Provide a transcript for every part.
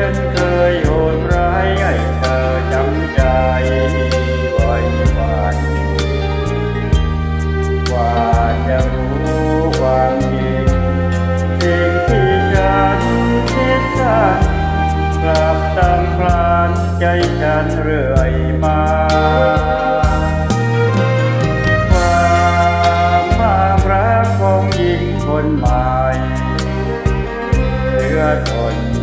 ฉันเคยโหดร้ายให้เธอจำใจไว้วันว่าจะรู้ความจริงสิ่งที่ฉันคิดสั้กลับตามคลานใจฉันเรื่อยมาความรักของหญิงคนใหม่เลือดอ่น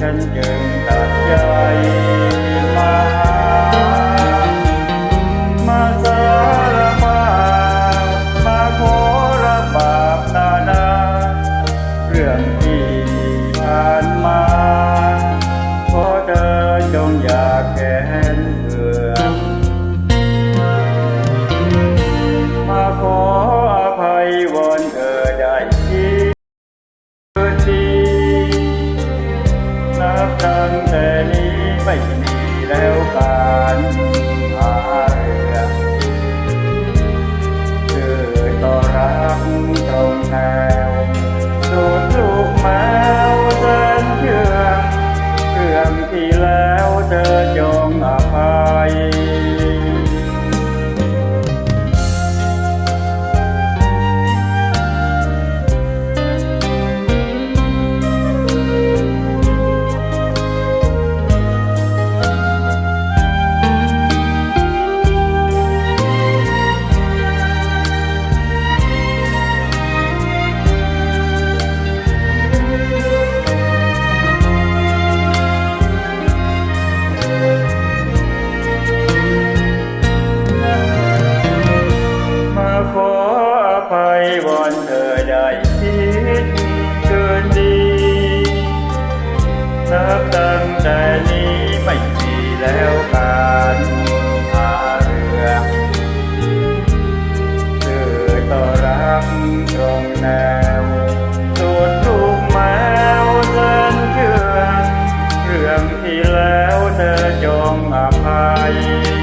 ฉันจึงตัดใจ her. อภัย